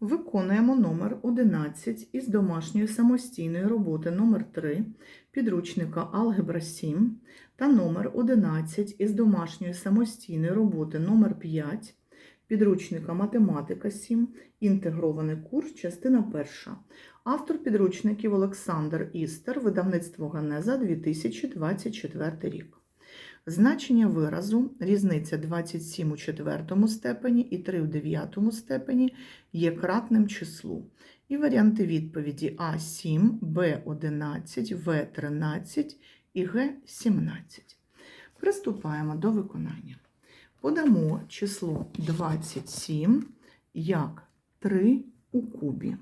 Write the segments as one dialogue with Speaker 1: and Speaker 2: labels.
Speaker 1: Виконуємо номер 11 із домашньої самостійної роботи номер 3 підручника Алгебра 7 та номер 11 із домашньої самостійної роботи номер 5 підручника Математика 7, інтегрований курс, частина 1. Автор підручників Олександр Істер, видавництво Ганеза 2024 рік. Значення виразу різниця 27 у четвертому степені і 3 в дев'ятому степені є кратним числу. І варіанти відповіді А7, Б11, В13 і Г17. Приступаємо до виконання. Подамо число 27 як 3 у кубі.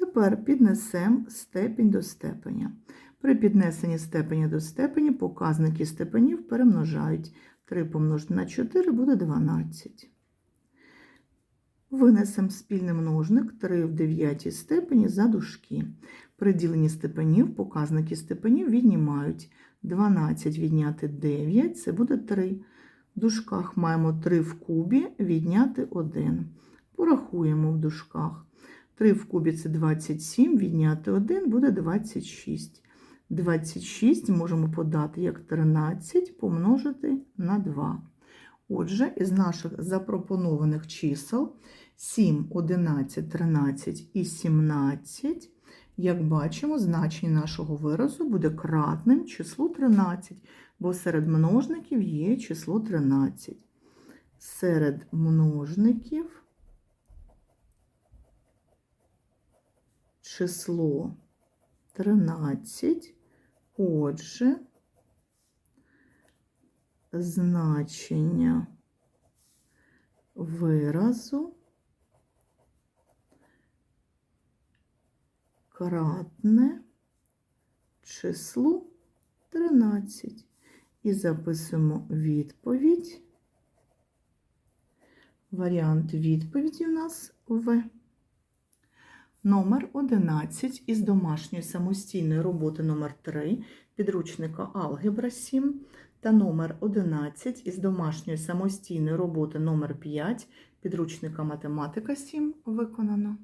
Speaker 1: Тепер піднесемо степінь до степеня. При піднесенні степеня до степені показники степенів перемножають. 3 помножити на 4 буде 12. Винесемо спільний множник 3 в 9 степені за дужки. При діленні степенів показники степенів віднімають. 12 відняти 9 це буде 3. В дужках маємо 3 в кубі відняти 1. Порахуємо в дужках. 3 в кубі це 27, відняти 1 буде 26. 26 можемо подати як 13 помножити на 2. Отже, із наших запропонованих чисел 7, 11, 13 і 17, як бачимо, значення нашого виразу буде кратним числу 13, бо серед множників є число 13. Серед множників число 13, отже, значення виразу кратне числу 13. І записуємо відповідь. Варіант відповіді у нас В. Номер 11 із домашньої самостійної роботи номер 3 підручника Алгебра 7 та номер 11 із домашньої самостійної роботи номер 5 підручника Математика 7 виконано.